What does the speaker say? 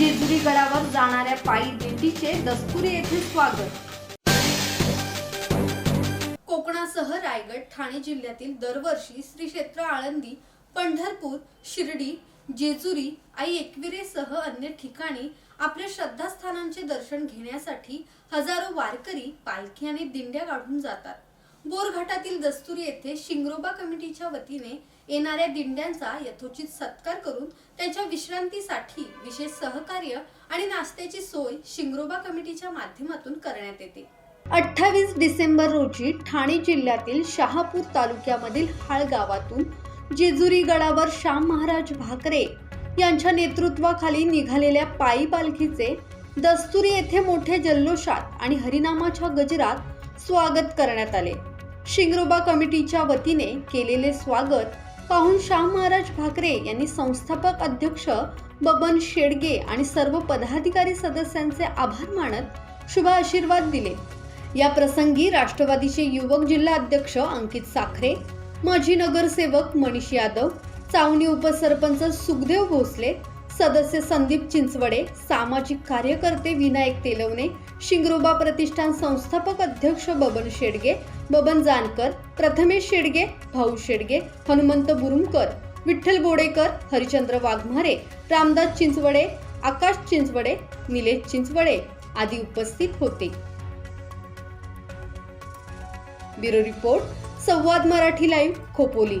जेजुरी गडावर जाणाऱ्या पायी दिंडीचे दस्तुरी येथे स्वागत. कोकणासह रायगड ठाणे जिल्ह्यातील दरवर्षी श्री क्षेत्र आळंदी पंढरपूर शिर्डी जेजुरी आई एकविरेसह अन्य ठिकाणी आपल्या श्रद्धास्थानांचे दर्शन घेण्यासाठी हजारो वारकरी पालखी आणि दिंड्या काढून जातात. बोरघाटातील दस्तुरी येथे शिंगरोबा कमिटीच्या वतीने येणाऱ्या दिंड्यांचा यथोचित सत्कार करून त्यांच्या विश्रांतीसाठी विशेष सहकार्य आणि नाश्त्याची सोय शिंगरोबा कमिटीच्या माध्यमातून करण्यात येते. अठ्ठावीस डिसेंबर रोजी ठाणे जिल्ह्यातील शहापूर तालुक्यामधील हाळ गावातून जेजुरी गडावर श्याम महाराज भाकरे यांच्या नेतृत्वाखाली निघालेल्या पायी पालखीचे दस्तुरी येथे मोठ्या जल्लोषात आणि हरिनामाच्या गजरात स्वागत करण्यात आले. शिंगरोबा कमिटीच्या वतीने केलेले स्वागत पाहून श्याम महाराज भाकरे यांनी संस्थापक अध्यक्ष बबन शेडगे आणि सर्व पदाधिकारी सदस्यांचे आभार मानत शुभ आशीर्वाद दिले. या प्रसंगी राष्ट्रवादीचे युवक जिल्हा अध्यक्ष अंकित साखरे माजी नगरसेवक मनीष यादव चावणी उपसरपंच सुखदेव भोसले सदस्य संदीप चिंचवडे सामाजिक कार्यकर्ते विनायक तेलवणे शिंगरोबा प्रतिष्ठान संस्थापक अध्यक्ष बबन शेडगे बबन जानकर प्रथमेश शेडगे भाऊ शेडगे हनुमंत बुरुमकर विठ्ठल बोडेकर हरिचंद्र वाघमारे रामदास चिंचवडे आकाश चिंचवडे निलेश चिंचवडे आदी उपस्थित होते. Bureau report Samvad Marathi live Khopoli.